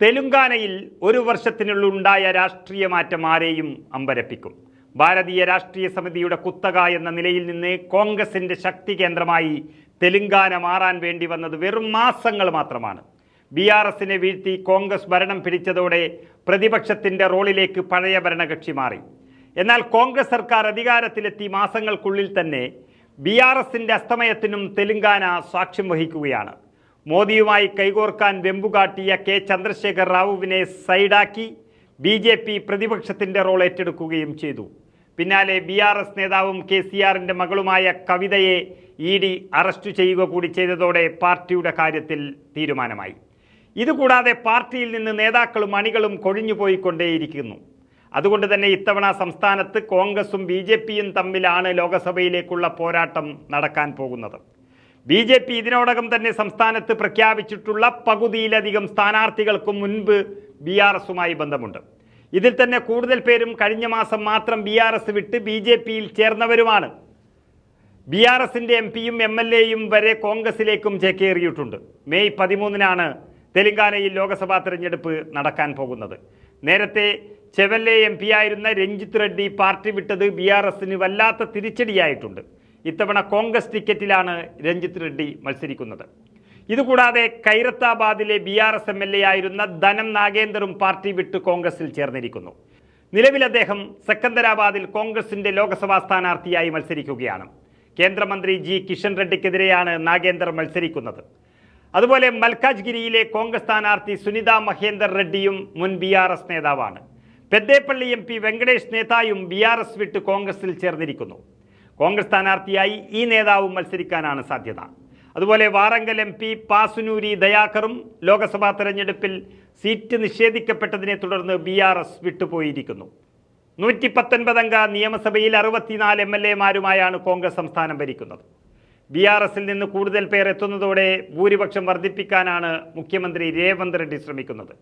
തെലുങ്കാനയിൽ ഒരു വർഷത്തിനുള്ളുണ്ടായ രാഷ്ട്രീയ മാറ്റം ആരെയും അമ്പരപ്പിക്കും. ഭാരതീയ രാഷ്ട്രീയ സമിതിയുടെ കുത്തക എന്ന നിലയിൽ നിന്ന് കോൺഗ്രസിന്റെ ശക്തി കേന്ദ്രമായി തെലുങ്കാന മാറാൻ വേണ്ടി വന്നത് വെറും മാസങ്ങൾ മാത്രമാണ്. ബി ആർ എസിനെ വീഴ്ത്തി കോൺഗ്രസ് ഭരണം പിടിച്ചതോടെ പ്രതിപക്ഷത്തിന്റെ റോളിലേക്ക് പഴയ ഭരണകക്ഷി മാറി. എന്നാൽ കോൺഗ്രസ് സർക്കാർ അധികാരത്തിലെത്തി മാസങ്ങൾക്കുള്ളിൽ തന്നെ ബി ആർ എസിന്റെ അസ്തമയത്തിനും തെലുങ്കാന സാക്ഷ്യം വഹിക്കുകയാണ്. മോദിയുമായി കൈകോർക്കാൻ വെമ്പുകാട്ടിയ കെ ചന്ദ്രശേഖർ റാവുവിനെ സൈഡാക്കി ബി ജെ പി പ്രതിപക്ഷത്തിന്റെ റോൾ ഏറ്റെടുക്കുകയും ചെയ്തു. പിന്നാലെ ബി ആർ എസ് നേതാവും കെ സി ആറിന്റെ മകളുമായ കവിതയെ ഇ ഡി അറസ്റ്റ് ചെയ്യുക കൂടി ചെയ്തതോടെ പാർട്ടിയുടെ കാര്യത്തിൽ തീരുമാനമായി. ഇതുകൂടാതെ പാർട്ടിയിൽ നിന്ന് നേതാക്കളും അണികളും കൊഴിഞ്ഞുപോയിക്കൊണ്ടേയിരിക്കുന്നു അതുകൊണ്ട് തന്നെ ഇത്തവണ സംസ്ഥാനത്ത് കോൺഗ്രസും ബി തമ്മിലാണ് ലോക്സഭയിലേക്കുള്ള പോരാട്ടം നടക്കാൻ പോകുന്നത്. ബി ജെ പി ഇതിനോടകം തന്നെ സംസ്ഥാനത്ത് പ്രഖ്യാപിച്ചിട്ടുള്ള പകുതിയിലധികം സ്ഥാനാർത്ഥികൾക്ക് മുൻപ് ബി ആർ എസുമായി ബന്ധമുണ്ട്. ഇതിൽ തന്നെ കൂടുതൽ പേരും കഴിഞ്ഞ മാസം മാത്രം ബി ആർ എസ് വിട്ട് ബി ജെ പിയിൽ ചേർന്നവരുമാണ്. ബി ആർ എസിന്റെ എം പിയും എം എൽ എയും വരെ കോൺഗ്രസിലേക്കും ചേക്കേറിയിട്ടുണ്ട്. മെയ് പതിമൂന്നിനാണ് തെലങ്കാനയിൽ ലോക്സഭാ തെരഞ്ഞെടുപ്പ് നടക്കാൻ പോകുന്നത്. നേരത്തെ ചെവല്ലെ എം പി ആയിരുന്ന രഞ്ജിത്ത് റെഡ്ഡി പാർട്ടി വിട്ടത് ബി ആർ എസിന് വല്ലാത്ത തിരിച്ചടിയായിട്ടുണ്ട്. ഇത്തവണ കോൺഗ്രസ് ടിക്കറ്റിലാണ് രഞ്ജിത്ത് റെഡ്ഡി മത്സരിക്കുന്നത്. ഇതുകൂടാതെ കൈറത്താബാദിലെ B R S M L A ആയിരുന്ന ധനം നാഗേന്ദറും പാർട്ടി വിട്ട് കോൺഗ്രസിൽ ചേർന്നിരിക്കുന്നു. നിലവിൽ അദ്ദേഹം സെക്കന്ദരാബാദിൽ കോൺഗ്രസിന്റെ ലോക്സഭാ സ്ഥാനാർത്ഥിയായി മത്സരിക്കുകയാണ്. കേന്ദ്രമന്ത്രി ജി കിഷൻ റെഡ്ഡിക്കെതിരെയാണ് നാഗേന്ദർ മത്സരിക്കുന്നത്. അതുപോലെ മൽക്കാജ്ഗിരിയിലെ കോൺഗ്രസ് സ്ഥാനാർത്ഥി സുനിത മഹേന്ദർ റെഡ്ഡിയും മുൻ ബി ആർ എസ് നേതാവാണ്. പെദ്ദേപ്പള്ളി എം പി വെങ്കടേഷ് നേതായും ബി ആർ എസ് വിട്ട് കോൺഗ്രസിൽ ചേർന്നിരിക്കുന്നു. കോൺഗ്രസ് സ്ഥാനാർത്ഥിയായി ഈ നേതാവും മത്സരിക്കാനാണ് സാധ്യത. അതുപോലെ വാറങ്കൽ എം പി പാസുനൂരി ദയാകറും ലോക്സഭാ തെരഞ്ഞെടുപ്പിൽ സീറ്റ് നിഷേധിക്കപ്പെട്ടതിനെ തുടർന്ന് ബി ആർ എസ് വിട്ടുപോയിരിക്കുന്നു. നൂറ്റി പത്തൊൻപതംഗ നിയമസഭയിൽ അറുപത്തിനാല് എം എൽ എമാരുമായാണ് കോൺഗ്രസ് സംസ്ഥാനം ഭരിക്കുന്നത്. ബി ആർ എസിൽ നിന്ന് കൂടുതൽ പേർ എത്തുന്നതോടെ ഭൂരിപക്ഷം വർദ്ധിപ്പിക്കാനാണ് മുഖ്യമന്ത്രി രേവന്ത് റെഡ്ഡി ശ്രമിക്കുന്നത്.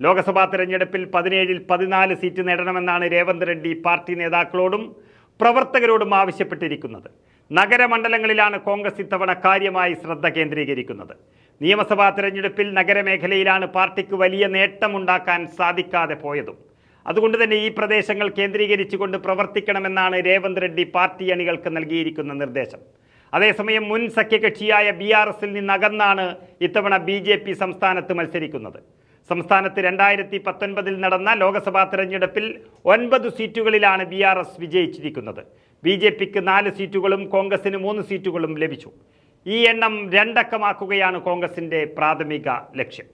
ലോക്സഭാ തെരഞ്ഞെടുപ്പിൽ പതിനേഴിൽ പതിനാല് സീറ്റ് നേടണമെന്നാണ് രേവന്ത് റെഡ്ഡി പാർട്ടി നേതാക്കളോടും പ്രവർത്തകരോടും ആവശ്യപ്പെട്ടിരിക്കുന്നത്. നഗരമണ്ഡലങ്ങളിലാണ് കോൺഗ്രസ് ഇത്തവണ കാര്യമായി ശ്രദ്ധ കേന്ദ്രീകരിക്കുന്നത്. നിയമസഭാ തെരഞ്ഞെടുപ്പിൽ നഗരമേഖലയിലാണ് പാർട്ടിക്ക് വലിയ നേട്ടമുണ്ടാക്കാൻ സാധിക്കാതെ പോയതും. അതുകൊണ്ട് തന്നെ ഈ പ്രദേശങ്ങൾ കേന്ദ്രീകരിച്ചുകൊണ്ട് പ്രവർത്തിക്കണമെന്നാണ് രേവന്ത് റെഡ്ഡി പാർട്ടി അണികൾക്ക് നൽകിയിരിക്കുന്ന നിർദ്ദേശം. അതേസമയം മുൻ സഖ്യകക്ഷിയായ ബി ആർ എസിൽ നിന്നകന്നാണ് ഇത്തവണ ബി ജെ പി സംസ്ഥാനത്ത് മത്സരിക്കുന്നത്. സംസ്ഥാനത്ത് രണ്ടായിരത്തി പത്തൊൻപതിൽ നടന്ന ലോക്സഭാ തെരഞ്ഞെടുപ്പിൽ ഒൻപത് സീറ്റുകളിലാണ് ബി ആർ എസ് വിജയിച്ചിരിക്കുന്നത്. ബി ജെ പിക്ക് നാല് സീറ്റുകളും കോൺഗ്രസിന് മൂന്ന് സീറ്റുകളും ലഭിച്ചു. ഈ എണ്ണം രണ്ടക്കമാക്കുകയാണ് കോൺഗ്രസിന്റെ പ്രാഥമിക ലക്ഷ്യം.